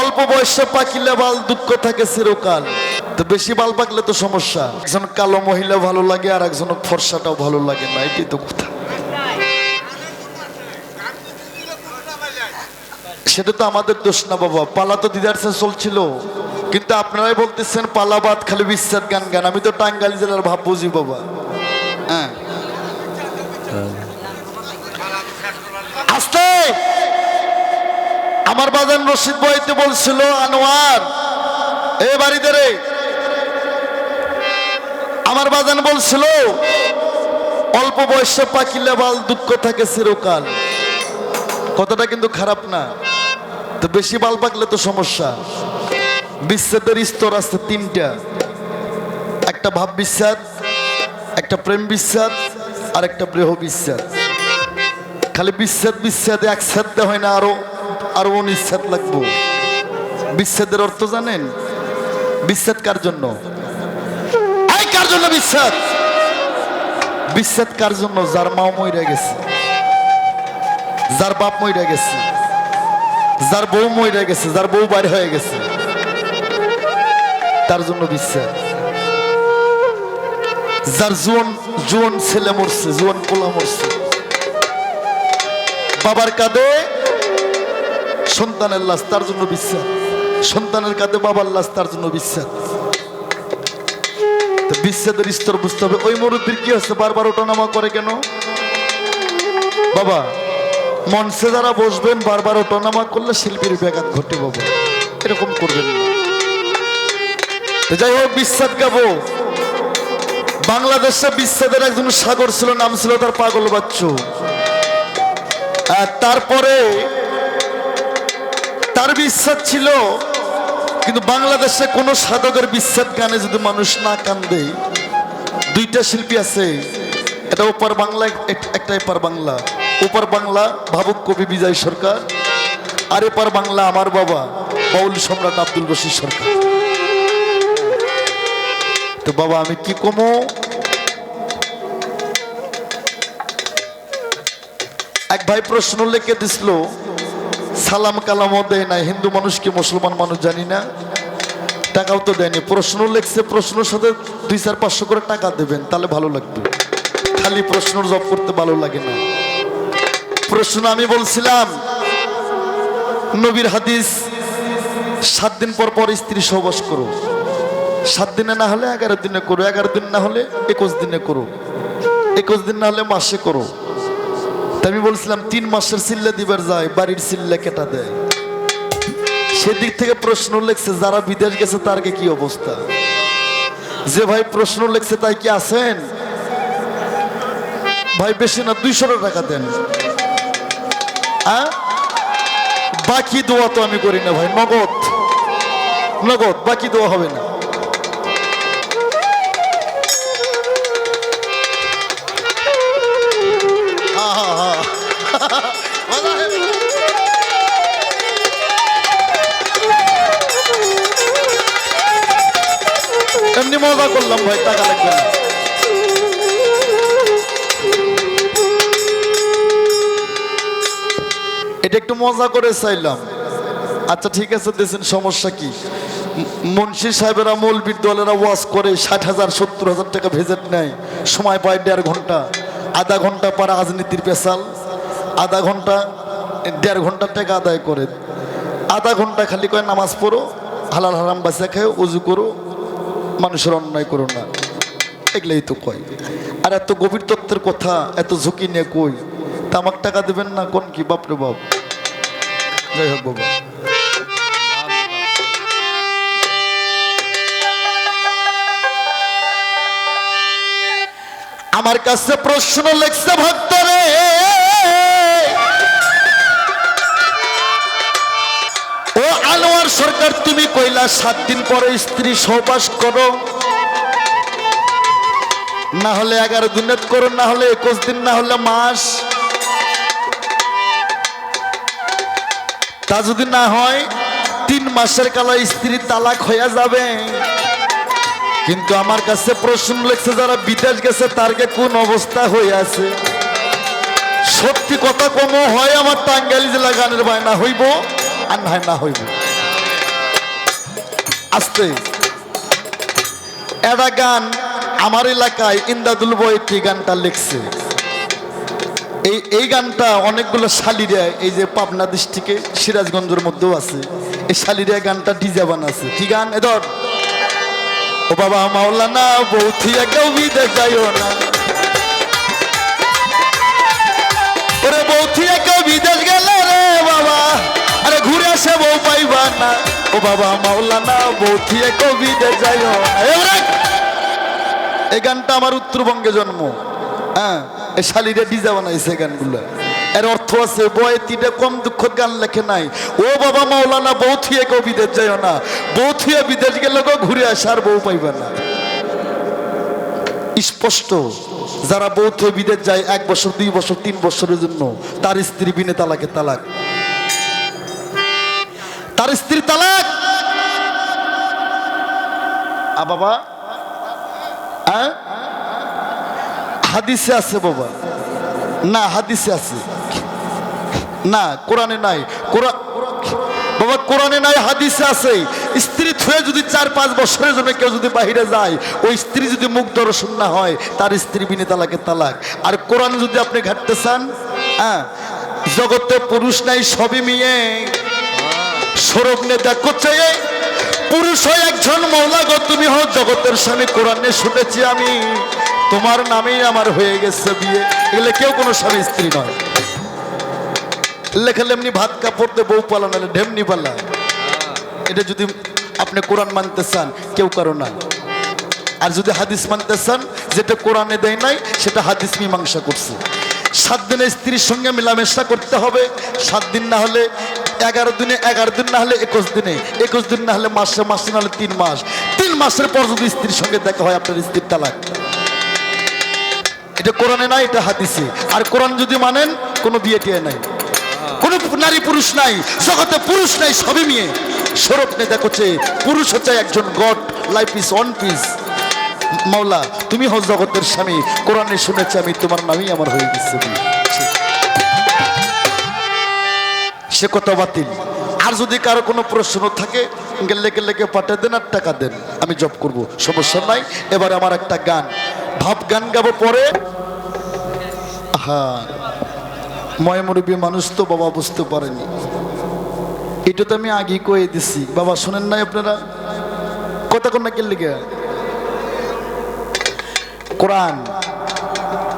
অল্প বয়সে পাকিলে বাল দুঃখ থাকে চিরকাল। তো বেশি বাল পাকলে তো সমস্যা। একজন কালো মহিলা ভালো লাগে, আর একজন ফর্সাটাও ভালো লাগে না, এটাই তো কথা। সেটা তো আমাদের দোষ না বাবা, পালা তো দিদার সাথে চলছিল। কিন্তু আপনারাই বলতেছেন পালাবাদ খালি বিশ্বনাথ গান গান আমি তো টাঙ্গাইল জেলার ভাব বুঝি বাবা। হ্যাঁ আস্তে আমার বাজান রশিদ বইতে বলছিল, আনোয়ার, এ বাড়িতে রে। আমার বাজান বলছিল, অল্প বয়সে পাকিলে বাল দুঃখ থাকে চিরকাল। কথাটা কিন্তু খারাপ না। তো বেশি বাল পাকলে তো সমস্যা। বিচ্ছেদের স্তর আছে তিনটা। একটা ভাব বিশ্বাস একটা প্রেম বিশ্বাস আর একটা প্রেহ বিশ্বাস খালি বিচ্ছেদ বিচ্ছেদ একসাথে হয় না আরও। আরও অনিচ্ছেদ লাগবো। বিচ্ছেদের অর্থ জানেন? বিচ্ছেদ কার জন্য? কার জন্য বিচ্ছেদ? বিচ্ছেদ কার জন্য? যার মাও মইরা গেছে। যার বাপ মইরা গেছে। যার বউ মইরা গেছে। যার বউ বাইরে হয়ে গেছে। তার জন্য বিশ্বাস যার জোয়ান জোয়ান ছেলে মরছে, জোয়ান পোলা মরছে। বাবার কাঁধে সন্তানের লাশ, তার জন্য বিশ্বাস। সন্তানের কাঁধে বাবার লাশ, তার জন্য বিশ্বাস। তো বিচ্ছেদের স্তর বুঝতে হবে। ওই মুরব্বীর কি হচ্ছে? বারবার ওঠানামা করে কেন? বাবা, মঞ্চে যারা বসবেন, বারবার ওঠানামা করলে শিল্পীর ব্যাঘাত ঘটে বাবা। এরকম করবেন না। যাই হোক বিশ্বাদ গাবো। বাংলাদেশে বিচ্ছেদের একজন সাগর ছিল, নাম ছিল তার পাগল বাচ্চু। তারপরে তার বিশ্বাস ছিল, কিন্তু বাংলাদেশে কোনো সাধকের বিচ্ছেদ গানে যদি মানুষ না কান্দে, দুইটা শিল্পী আছে, এটা ওপার বাংলা একটা এপার বাংলা। ওপার বাংলা, ভাবুক কবি বিজয় সরকার, আর এপার বাংলা আমার বাবা, বাউল সম্রাট আব্দুল রশিদ সরকার। তো বাবা, আমি কি কমো? এক ভাই প্রশ্ন লিখে দিছিল সালাম কালামও দেয় না, হিন্দু মানুষ কি মুসলমান মানুষ জানি না। টাকাও তো দেয়নি, প্রশ্ন লিখছে, প্রশ্নের সাথে দুই চার পাঁচশো করে টাকা দেবেন, তাহলে ভালো লাগবে। খালি প্রশ্ন জব করতে ভালো লাগে না। প্রশ্ন আমি বলছিলাম, নবীর হাদিস, সাত দিন পর পর স্ত্রী সহবাস করো। সাত দিনে না হলে এগারো দিনে করো, এগারো দিন না হলে একুশ দিনে করো। একুশ দিন না হলে মাসে করো। তা আমি বলছিলাম, তিন মাসের সিল্লা দিবার যায়, বাড়ির সিল্লা কেটা দেয়? সেদিক থেকে প্রশ্ন লেখছে যারা বিদেশ গেছে, তার কি অবস্থা? যে ভাই প্রশ্ন লেখছে তাই কি আছেন? ভাই, বেশি না দুইশো টাকা দেন? বাকি দোয়া তো আমি করি না ভাই, নগদ। নগদ, বাকি দোয়া হবে না। মজা করলাম ভাই, টাকা লাগবে এটা একটু মজা করে চাইলাম। আচ্ছা ঠিক আছে দেখছেন সমস্যা কি? মুন্সি সাহেবেরা মৌলবীর দলেরা ওয়াজ করে ষাট হাজার, সত্তর হাজার টাকা ভেজেট নেয়। সময় পায় দেড় ঘণ্টা। আধা ঘণ্টা পর রাজনীতির পেশাল। আধা ঘণ্টা, দেড় ঘণ্টা টাকা আদায় করে। আধা ঘণ্টা খালি কয় নামাজ পড়ো, হালাল হারাম বাসা খায় উজু করো। মানুষের অন্যায় করো না। এগুলাই তো কয়। আর এত গভীর তত্ত্বের কথা, এত ঝুঁকি নিয়ে কই? তা আমাকে টাকা দেবেন না? কোন কি? বাপরে বাপ। যাই হোক বাবা। আমার কাছে প্রশ্ন লেখছে, ভক্তরে। আনোয়ার সরকার, তুমি কইলা সাত দিন পরে স্ত্রী সহবাস করো। না হলে এগারো দিনের করো, না হলে একুশ দিন, না হলে মাস। তা যদি না হয়, তিন মাসের কালা স্ত্রী তালাক হইয়া যাবে। কিন্তু আমার কাছে প্রশ্ন লেগছে, যারা বিদেশ গেছে তারকে কোন অবস্থা হয়ে আছে? সত্যি কথা কম, হয় আমার টাঙ্গাইল জেলা গানের বায়না হইব, আর না হইব। আসতে। একটা গান আমার এলাকায় ইন্দাদুল বইটি গানটা লিখছে। এই এই গানটা অনেকগুলো শালিরা এই যে পাবনা ডিস্ট্রিক্টে সিরাজগঞ্জের মধ্যেও আছে। এই শালিরা গানটা ডিজে বানাচ্ছে। কি গান? এ ধর। ও বাবা, মাওলানা বৌথিয়া কেউ বিদেশ যাইও না। ওরে বৌথিয়া কেউ বাবা আরে ঘুরে আসে বউ পাইবা না। ও বাবা মাওলানা কেউ বিদেশ যাইও না। এই গানটা আমার উত্তরবঙ্গে জন্ম। হ্যাঁ এই শালিরে ডিজা বানাইছে গানগুলো। এর অর্থ আছে বয়ে তিনটা কম দুঃখ গান লেখে নাই। ও বাবা মাওলানা, বউ থুয়ে কেউ বিদেশ যাইও না। বউ থুয়ে বিদেশ গেলে কেউ ঘুরে আসে আর বউ পাইবে না। স্পষ্ট, যারা বউ থুয়ে বিদেশ যায়, এক বছর, দুই বছর, তিন বছরের জন্য, তার স্ত্রী বিনে তালাকে তালাক। তার স্ত্রী তালাক। আ, বাবা। হাদিসে আছে, বাবা। না, হাদিসে আছে। না, কোরআনে নাই। কোরআন বাবা, কোরআনে নাই, হাদিসে আছে। স্ত্রী থুয়ে যদি চার, পাঁচ বছরের জন্য কেউ যদি বাহিরে যায়, ওই স্ত্রী যদি মুখ দর্শন না হয়, তার স্ত্রী বিনে তালাকে তালাক। আর কোরআন যদি আপনি ঘাটতে চান হ্যাঁ জগতে পুরুষ নাই, সবই মেয়ে। সরব নে দেখো চেয়ে পুরুষ হয় একজন মৌলা গো, তুমি হও জগতের স্বামী, কোরআনে শুনেছি আমি। তোমার নামেই আমার হয়ে গেছে বিয়ে। এগুলো কেউ কোনো স্বামী স্ত্রী নয়। লেখালে এমনি ভাত কাপড় দিয়ে বউ পালা, নাহলে ঢেমনি পালা। এটা যদি আপনি কোরআন মানতে চান, কেউ কারও নাই আর যদি হাদিস মানতে চান, যেটা কোরআনে দেয় নাই, সেটা হাদিস মীমাংসা করছে। সাত দিনে স্ত্রীর সঙ্গে মেলামেশা করতে হবে। সাত দিন না হলে এগারো দিনে, এগারো দিন না হলে একুশ দিনে। একুশ দিন না হলে মাসে মাসে, না হলে তিন মাস। তিন মাসের পর যদি স্ত্রীর সঙ্গে দেখা হয়, আপনার স্ত্রীর তালাক। এটা কোরআনে নাই, এটা হাদিসে। আর কোরআন যদি মানেন, কোনো বিয়ে টিয়ে নাই। কোনো নারী পুরুষ নাই, জগতে পুরুষ নাই, সবই মেয়ে। সরব নেই দেখছে পুরুষ হচ্ছে একজন god life is one peace মাওলা, তুমি হো জগতের স্বামী। কোরআনে শুনেছি আমি, তোমার নামই আমার হয়ে গেছে। সে কথা বাতিল। আর যদি কারও কোনো প্রশ্ন থাকে, গেলে গেলে পাঠিয়ে দেন আর টাকা দেন। আমি জব করব, সমস্যা নাই। এবার আমার একটা গান। ভাব গান গাবো পরে। হ্যাঁ ময়মরূপী মানুষ তো বাবা বুঝতে পারেনি। এটা তো আমি আগে কয়ে দিছি। বাবা, শোনেন নাই আপনারা? কথা কোন না কেলে গে কোরআন।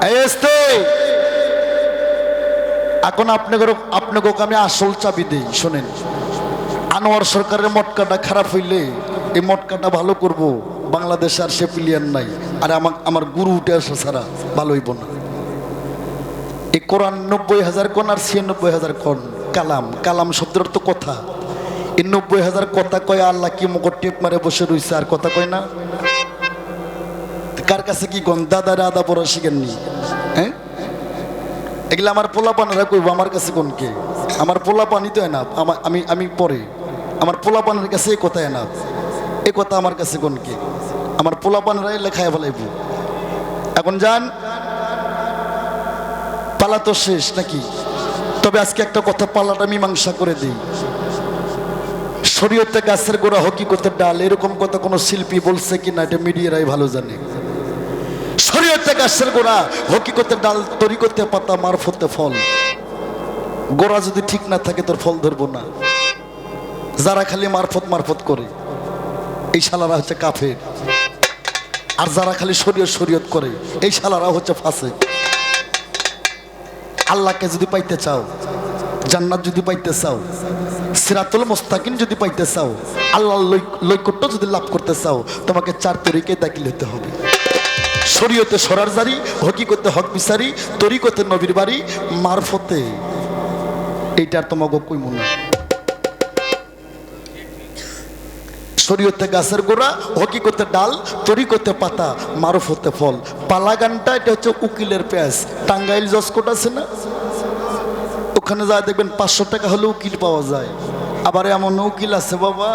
এখন এস্তে। আপনাকে আমি আসল চাবি দেই, শোনেন। আনোয়ার সরকারের মটকাটা খারাপ হইলে এই মটকাটা ভালো করব, বাংলাদেশে আর সে প্লেয়ার নাই, আর আমার আমার গুরু উঠে আসা ছাড়া ভালো হইব না। এই কোরআন নব্বই হাজার কোন আর ছিয়ানব্বই হাজার কোন? কালাম। কালাম শব্দের তো কথা। এই নব্বই হাজার কথা কয় আল্লাহ কি মকর টেপ মারে বসে রইছে, আর কথা কয় না? কার কাছে কি গন দাদা আদা পড়া শিখেননি। হ্যাঁ? এগুলো আমার পোলা পানেরা কইব, আমার কাছে কোন কে? আমার পোলা পানি তো এনাফ আমার আমি আমি পরে। আমার পোলা পানের কাছে এ কথা এনাফ এই কথা আমার কাছে কোন কে? আমার পোলা পানেরাই লেখায় ফেলাইব। এখন যান। পালা তো শেষ নাকি? তবে আজকে একটা কথা পালাটা মীমাংসা করে দিই। শরীয়তে গাছের গোড়া হকিকতের ডাল, এরকম কথা কোনো শিল্পী বলছে কি না এটা মিডিয়ারাই ভালো জানে। গাছের গোড়া হকিকতের ডাল তরিকতে পাতা মারফতে ফল। গোড়া যদি ঠিক না থাকে, তোর ফল ধরবো না। যারা খালি মারফত মারফত করে। এই শালারা হচ্ছে কাফের। আর যারা খালি শরীয়ত শরীয়ত করে, এই শালারা হচ্ছে ফাঁসে আল্লাহকে যদি পাইতে চাও, জান্নাত যদি পাইতে চাও, সিরাতুল মোস্তাকিন যদি পাইতে চাও, আল্লাহর লৈ- লৈকট্য যদি লাভ করতে চাও, তোমাকে চার তরিকে দাখিল হতে হবে। শরীয়তে সরার জারি, হকিকতে হক বিচারি, তরিকতে নবীর বাড়ি, মারফতে। এইটার তোমাকে কই মনে শরীয়তে গাছের গোড়া, হকিকতে ডাল, তরিকতে পাতা, মারফতে ফল। পালা গানটা এটা হচ্ছে উকিলের পেঁয়াজ। টাঙ্গাইল জসকোট আছে না? ওখানে যা দেখবেন পাঁচশো টাকা হলে উকিল পাওয়া যায়। আবার এমন উকিল আছে বাবা,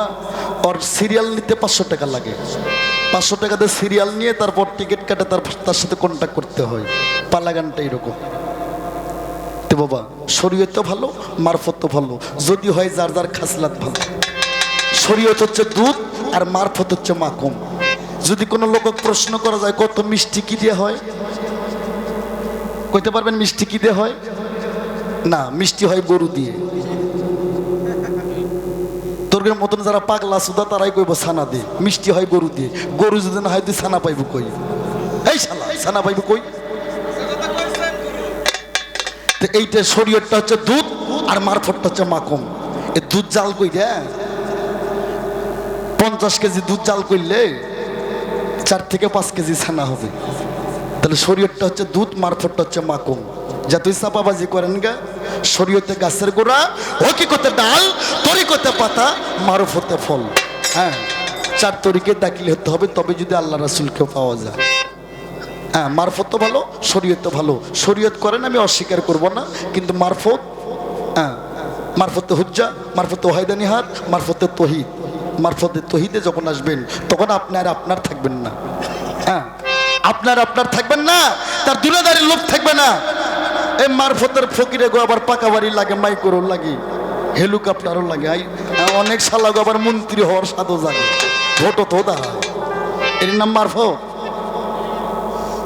ওর সিরিয়াল নিতে পাঁচশো টাকা লাগে। পাঁচশো টাকাতে সিরিয়াল নিয়ে তারপর টিকিট কাটে, তার তার সাথে কন্ট্যাক্ট করতে হয়। পালা গানটা এরকম। তো বাবা, শরীয়ত ভালো, মারফত তো ভালো। যদি হয় যার যার খাসলাত ভালো। শরীয়ত হচ্ছে দুধ আর মারফত হচ্ছে মাকুম যদি কোনো লোক প্রশ্ন করা যায়, কত মিষ্টি কি দিয়ে হয়? কইতে পারবেন মিষ্টি কি দিয়ে হয়? না, মিষ্টি হয় গরু দিয়ে। তোর মতন যারা পাগলা সুদা তারাই কইব ছানা দিয়ে মিষ্টি হয় গরু দিয়ে গরু যদি না হয়, তুই ছানা পাইব কই? এই শালা, ছানা পাইব কই? তো এইটা শরীয়তটা হচ্ছে দুধ আর মারফতটা হচ্ছে মাখন এ দুধ জাল কই রে? পঞ্চাশ কেজি দুধ জাল করলে চার থেকে পাঁচ কেজি ছানা হবে। তাহলে শরীরটা হচ্ছে দুধ, মারফতটা হচ্ছে যা তুই চাপাবাজি করেন গা, শরীয়তে গাছের গোড়া হকিকতে ডাল তরিকতে পাতা, মারফতে ফল। হ্যাঁ চার তরিকে দাখিল হতে হবে, তবে যদি আল্লাহ রাসুলকেও পাওয়া যায়। হ্যাঁ মারফত তো ভালো, শরীয়ত তো ভালো। শরীয়ত করেন, আমি অস্বীকার করব না, কিন্তু মারফত হ্যাঁ মারফতে হুজ্জা, মারফতে ওহাইদানি হাত মারফতে তহিদ। মারফতে তহিদে যখন আসবেন, তখন আপনার আপনার থাকবেন না। হ্যাঁ আপনার আপনার থাকবেন না, তার দুলাদারির লোক থাকবে না। এই মারফতের ফকিরে গো আবার পাকা বাড়ি লাগে মাইক্রো লাগে হেলিকপ্টারও লাগে। অনেক সালাগো আবার মন্ত্রী হওয়ার সাদও জাগে ভোটও তো দাঁড়া এর নাম মারফত?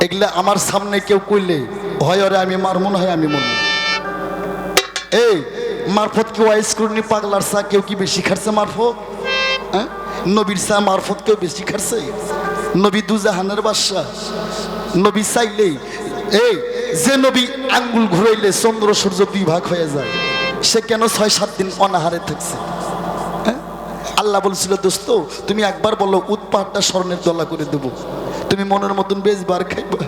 এগুলা আমার সামনে কেউ কইলে, হয় ওরে আমি মার মনে হয় আমি মনে এই, মারফত কেউ আইসক্রিনি পাগলার চা কেউ কি বেশি খাচ্ছে মারফত? হ্যাঁ? নবীর চা মারফত কেউ বেশি খাচ্ছে নবী দুজাহানের বাদশা নবী চাইলেই, এই যে নবী আঙ্গুল ঘুরাইলে চন্দ্র সূর্য দুই ভাগ হয়ে যায়, সে কেন ছয় সাত দিন অনাহারে থাকছে? হ্যাঁ? আল্লাহ বলছিল, দোস্ত, তুমি একবার বলো উৎ পাহাড়টা স্বর্ণের দলা করে দেবো। তুমি মনের মতন বেশ বার খাইবা।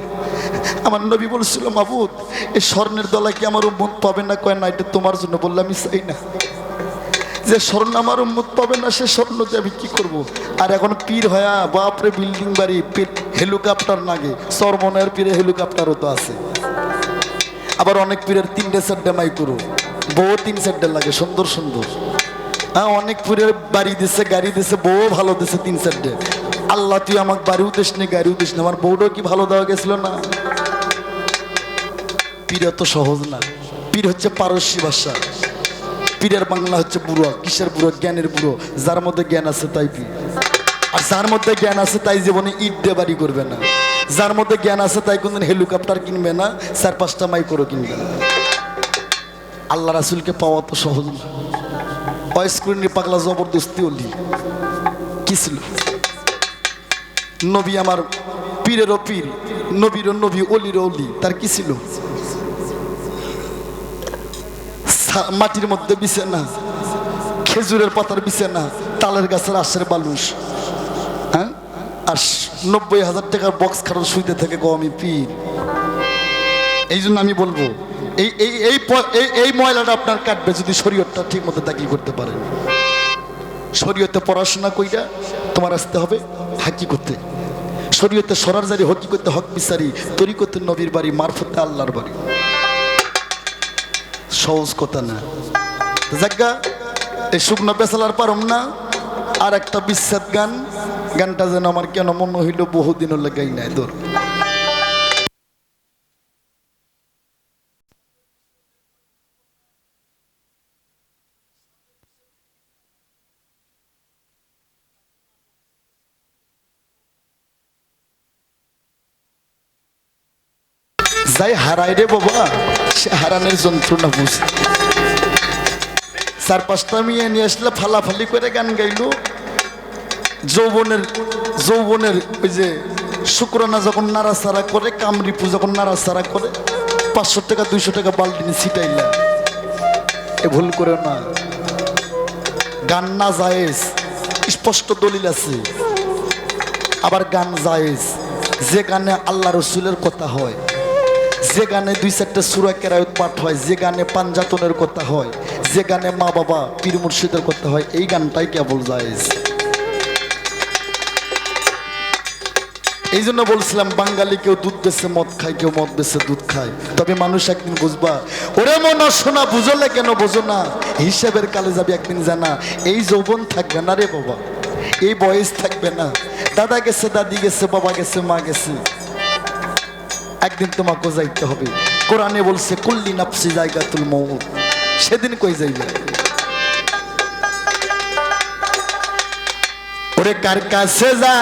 আমার নবী বলছিল, মাবুদ এই স্বর্ণের দলা কি আমার উম্মত পাবে না? কয়, না, এটা তোমার জন্য বললাম আমি চাই না। যে স্বর্ণ আমার উম্মত পাবে না, সে স্বর্ণ দিয়ে আমি কি করব? আর এখন পীর হয়া, বাপরে, বিল্ডিং বাড়ি হেলিকপ্টার নাগে সরমনের পীরে হেলিকপ্টারও তো আছে। আবার অনেক পীরের তিনটে চারটে মাই করো বউ তিন চারটে লাগে, সুন্দর সুন্দর। হ্যাঁ অনেক পীরের বাড়ি দিছে, গাড়ি দিছে বউ ভালো দিছে তিন চারটে আল্লাহ, তুই আমাকে বাড়িও দিস নি গাড়িও দিস না, আমার বউটাও কি ভালো দেওয়া গেছিল না? পীর এত সহজ না। পীর হচ্ছে পারস্যি ভাষা। পীরের বাংলা হচ্ছে বুড়ো, কিসের বুড়ো? জ্ঞানের বুড়ো। যার মধ্যে জ্ঞান আছে তাই পীর। আর যার মধ্যে জ্ঞান আছে তাই জীবনে ইট দিয়ে বাড়ি করবে না। যার মধ্যে জ্ঞান আছে তাই কোনদিন হেলিকপ্টার কিনবে না, চার পাঁচটা মাইক্রো কিনবে না। আল্লাহ রাসুলকে পাওয়া তো সহজ না। পাগলা জবরদস্তি অলি। কি ছিল? নবী আমার পীরেরও পীর, নবীরও নবী, অলিরও অলি, তার কি ছিল? মাটির মধ্যে বিছানা খেজুরের পাতার বিছানা তালের গাছের আশের বালুস হ্যাঁ? আর নব্বই হাজার টাকার বক্স খারাপ শুইতে থেকে গো আমি পীর। এই জন্য আমি বলব, এই এই এই এই এই ময়লাটা আপনার কাটবে যদি শরীয়তটা ঠিক মতো দাখিল করতে পারেন। শরীয়তে পড়াশোনা কইরা তোমার আসতে হবে হাকি করতে। শরীয়তে সরার জারি, হকি করতে, হক বিচারি তরি করতে নবীর বাড়ি, মারফতে আল্লাহর বাড়ি। সহজ কথা না। জাগা এই শুকনো পেশালার পারম না আর একটা বিচ্ছেদ গান গানটা যেন আমার কেন মনে হইল বহুদিন লেগাই নাই তোর যাই হারাই রে বাবা, সে হারানোর যন্ত্রণা বুঝ। চার পাঁচটা মেয়ে নিয়ে আসলে ফালাফালি করে গান গাইলো। যৌবনের যৌবনের ওই যে শুক্রানা যখন নাড়াচাড়া করে কামরিপু যখন নাড়াচাড়া করে, পাঁচশো টাকা, দুইশো টাকা বালতি নিয়ে এ ভুল করে না। গান না জায়েজ, স্পষ্ট দলিল আছে। আবার গান জায়েজ, যে গানে আল্লাহ রসুলের কথা হয়, যে গানে দুই চারটে সুরা কেরায়ত পাঠ হয়, যে গানে পাঞ্জাতনের কথা হয়, যে গানে মা বাবা পীর মুর্শিদের কথা হয়, এই গানটাই কেবল জায়েজ। এই জন্য বলছিলাম, বাঙালি কেউ দুধ বেছে, মদ খায়, কেউ মদ বেছে, দুধ খায়। তবে মানুষ একদিন বুঝবা, ওরে মন শোনা বুঝলে কেন বোঝো না? হিসেবের কালে যাবে একদিন জানা, এই যৌবন থাকবে না রে বাবা, এই বয়স থাকবে না। দাদা গেছে, দাদি গেছে, বাবা গেছে, মা গেছে। একদিন তোমাকে যাইতে হবে। কোরআনে বলছে, কুল্লি নাফসি জায়গাতুল মৌত সেদিন কই যাইবে? ওরে কার কাছে যা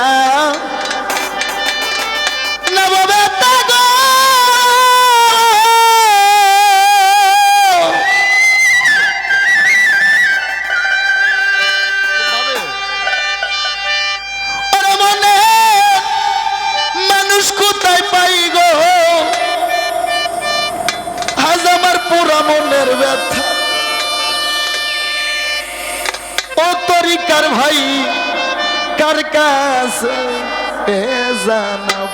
তরিকার ভাই? কার কাছে জানাব।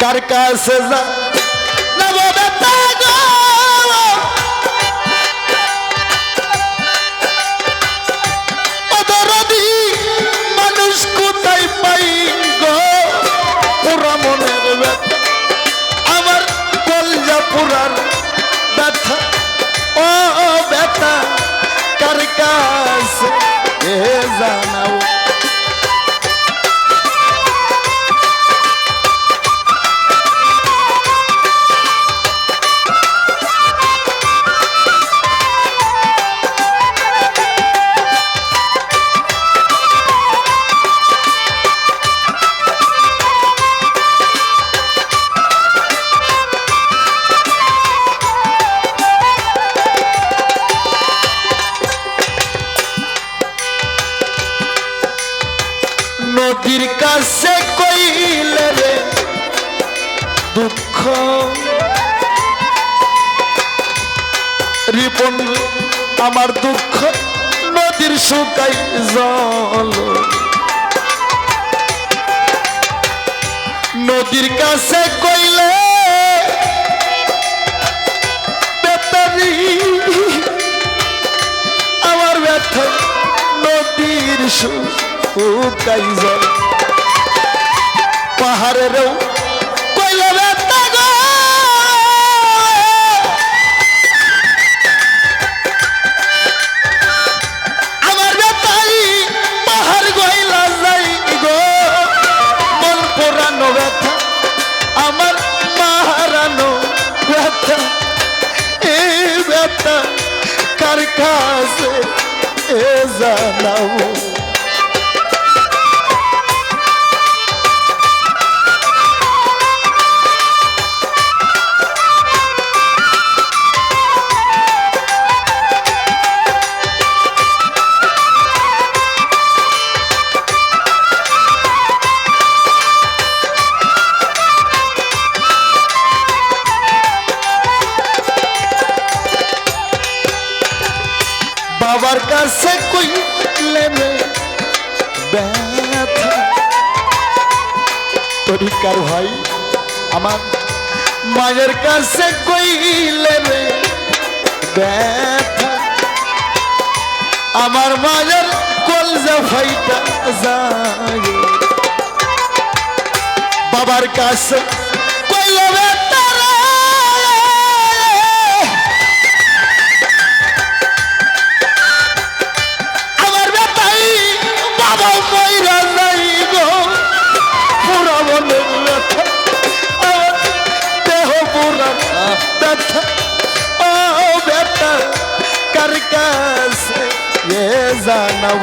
কার কাছে জানাব ব্যথা। গো ব্যথা কার কাছে জানাও। নদীর কাছে কইলে বেতারি আমার ব্যথা নদীর সুখ পাহাড়েরও কাছে এ জানাব কাছে কই লেবে ব্যথা আমার মায়ের কলজা ফাইটা যায় বাবার কাছে কইলে ব্যথা ও ব্যথা কার কাছে এ জানাব?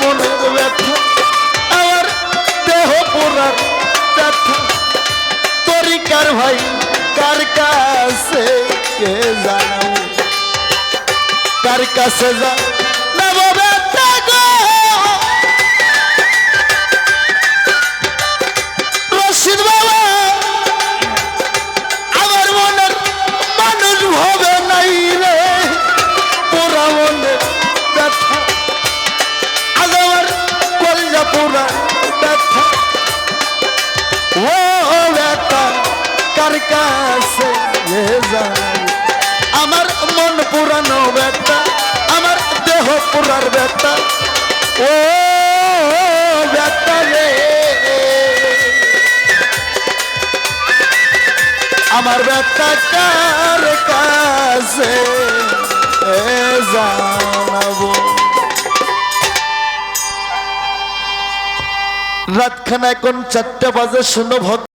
মনের ব্যথা আমার দেহ পুরার ব্যথা। তরিকার ভাই কার কাছে কে জানাও কার কাছে যা। পুরার ব্যথা। ও, ব্যথা রে। আমার কার কাছে জানাব। রাতখানা এখন চারটা বাজে, শুনো ভক্ত।